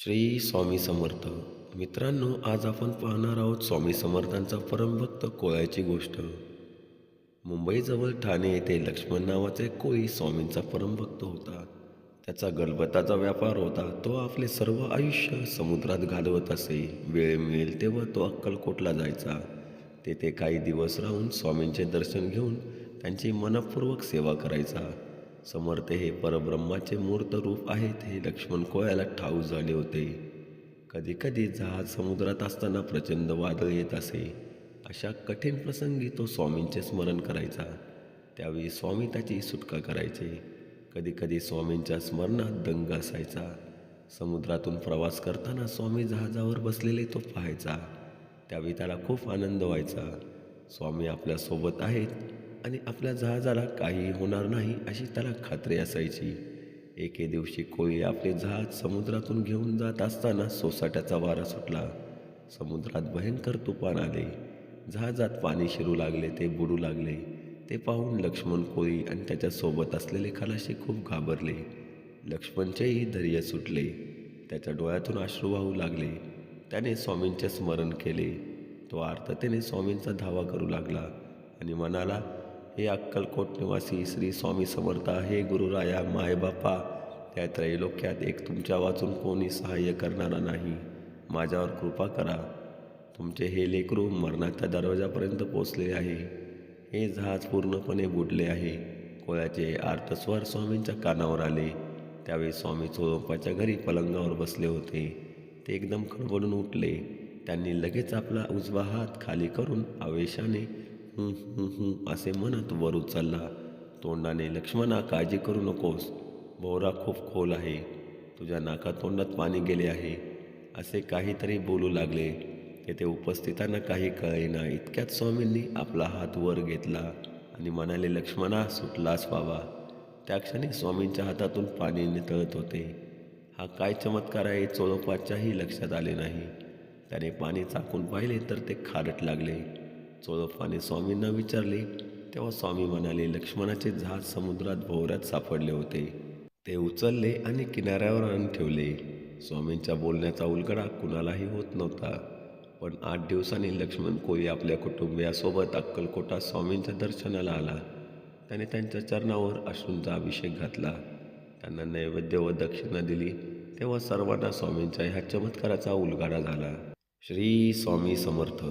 श्री स्वामी समर्थ. मित्रांनो आज आपण पाहणार आहोत स्वामी समर्थांचा परमभक्त कोळ्याची गोष्ट. मुंबईजवळ ठाणे येथे लक्ष्मण नावाचा एक कोळी स्वामींचा परमभक्त होता. त्याचा गलबताचा व्यापार होता. तो आपले सर्व आयुष्य समुद्रात घालवत असे. वेळ मिळेल तेव्हा तो अक्कलकोटला जायचा. तेथे काही दिवस राहून स्वामींचे दर्शन घेऊन त्यांची मनपूर्वक सेवा करायचा. समर्थ हे परब्रह्माचे मूर्त रूप आहेत हे लक्ष्मण कोयाला ठाऊ झाले होते. कधीकधी जहाज समुद्रात असताना प्रचंड वादळ येत असे. अशा कठीण प्रसंगी तो स्वामींचे स्मरण करायचा. त्यावेळी स्वामी त्याची सुटका करायचे. कधीकधी स्वामींच्या स्मरणात दंग असायचा. समुद्रातून प्रवास करताना स्वामी जहाजावर बसलेले तो पाहायचा. त्यावेळी त्याला खूप आनंद व्हायचा. स्वामी आपल्यासोबत आहेत. आणि आपल्या जहाजाला काही होणार नाही अशी त्याला खात्री असायची. एके दिवशी कोळी आपले जहाज समुद्रातून घेऊन जात असताना सोसाट्याचा वारा सुटला. समुद्रात भयंकर तुफान आले. जहाजात पाणी शिरू लागले ते बुडू लागले. ते पाहून लक्ष्मण कोळी आणि त्याच्यासोबत असलेले खलाशी खूप घाबरले. लक्ष्मणचेही धैर्य सुटले. त्याच्या डोळ्यातून अश्रू वाहू लागले. त्याने स्वामींचे स्मरण केले. तो आर्ततेने स्वामींचा धावा करू लागला आणि म्हणाला हे अक्कलकोट निवासी श्री स्वामी समर्थ हे गुरुराया मायबापा त्या त्रैलोक्यात एक तुमच्या वाचून कोणी सहाय्य करणारा नाही. माझ्यावर कृपा करा. तुमचे हे लेकरू मरणाच्या दरवाजापर्यंत पोचले आहे. हे जहाज पूर्णपणे बुडले आहे. कोळ्याचे आर्तस्वर स्वामींच्या कानावर आले. त्यावेळी स्वामी चोळोपाच्या घरी पलंगावर बसले होते. ते एकदम खडबडून उठले. त्यांनी लगेच आपला उजवा हात खाली करून आवेशाने असे म्हणत वर उचलला. तोंडाने लक्ष्मणा काळजी करू नकोस. भोवरा खूप खोल आहे. तुझ्या नाका तोंडात पाणी गेले आहे. असे काहीतरी बोलू लागले. तेथे उपस्थितांना काही कळेना. इतक्यात स्वामींनी आपला हात वर घेतला आणि म्हणाले लक्ष्मणा सुटलास व्हावा त्या क्षणी स्वामींच्या हातातून पाणी नितळत होते. हा काय चमत्कार आहे चोळोपाच्याही लक्षात आले नाही. त्याने पाणी चाकून पाहिले तर ते खारट लागले. चोळोपाने स्वामींना विचारले. तेव्हा स्वामी म्हणाले लक्ष्मणाचे जहाज समुद्रात भोवऱ्यात सापडले होते. ते उचलले आणि किनाऱ्यावर आणून ठेवले. स्वामींच्या बोलण्याचा उलगडा कुणालाही होत नव्हता. पण आठ दिवसांनी लक्ष्मण कोळी आपल्या कुटुंबियासोबत अक्कलकोटा स्वामींच्या दर्शनाला आला. त्याने त्यांच्या चरणावर अश्रूंचा अभिषेक घातला. त्यांना नैवेद्य व दक्षिणा दिली. तेव्हा सर्वांना स्वामींच्या ह्या चमत्काराचा उलगाडा झाला. श्री स्वामी समर्थ.